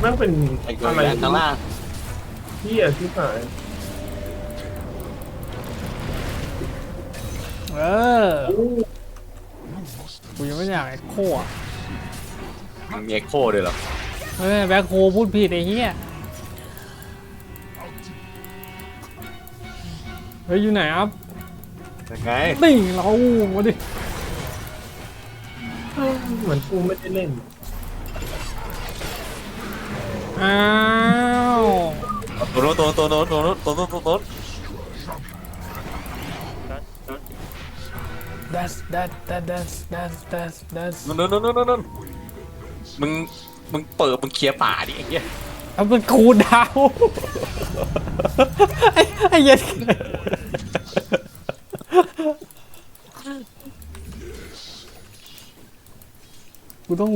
แม่งเป็นไอ้ตัวอะไรข้างล่างที่อธิบายเออกูยังไม่อยากไอ้โคอะมันมีเอ็กโคด้วยเหรอเฮ้ยแบ็คโฮพูดผิดไอ้เหี้ยเฮ้ยอยู่ไหนครับยังไงนี่เรามาดิเอ้าเหมือนกูไม่ได้เล่น อ้าวตัวโน้ตตัวโน้ตตัวโน้ตตัวโน้ตตัวโน้ตตัวโน้ต that's that that that's that's that's that's นู่นนู่นนู่นนู่นมึง มึงเปิด มึงเคลียร์ป่าดิไอ้เหี้ยเอาเป็นคูลดาวน์ไอ้ไอ้เหี้ย็ดกูต้อง